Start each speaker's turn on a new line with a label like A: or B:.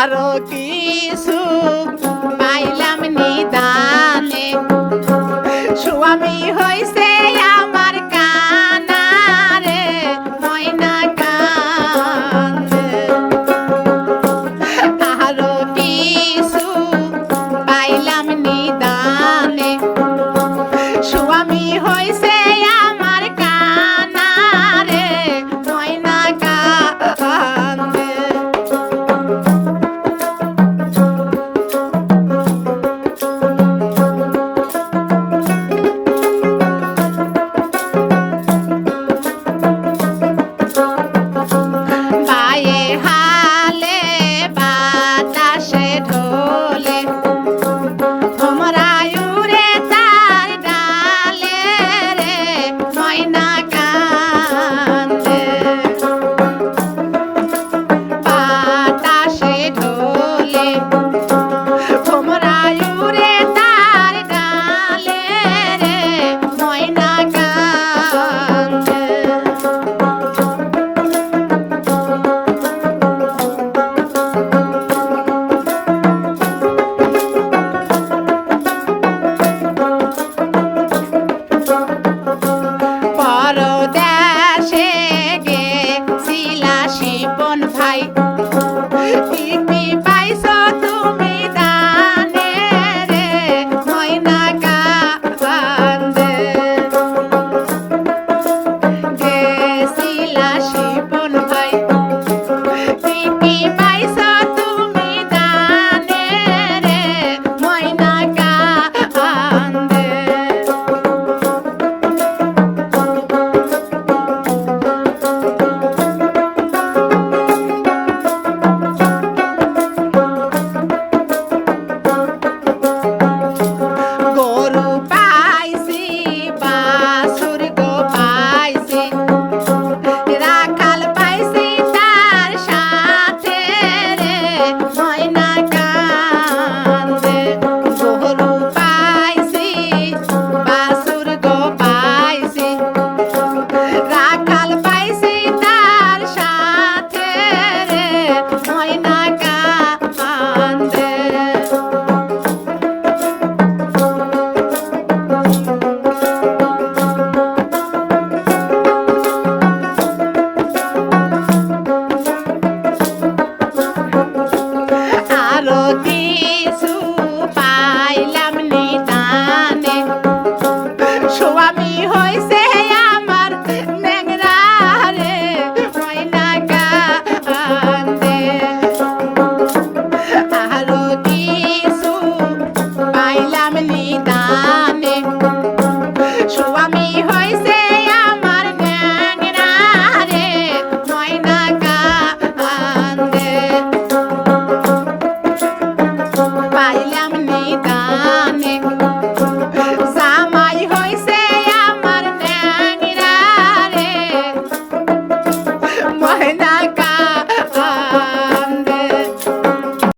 A: আরও কিছু পাইলাম নিদানে। স্বামী হয়েছে আমার কানারে, ময়না কানে আরও কিছু পাইলাম নিদানে। স্বামী হয়েছে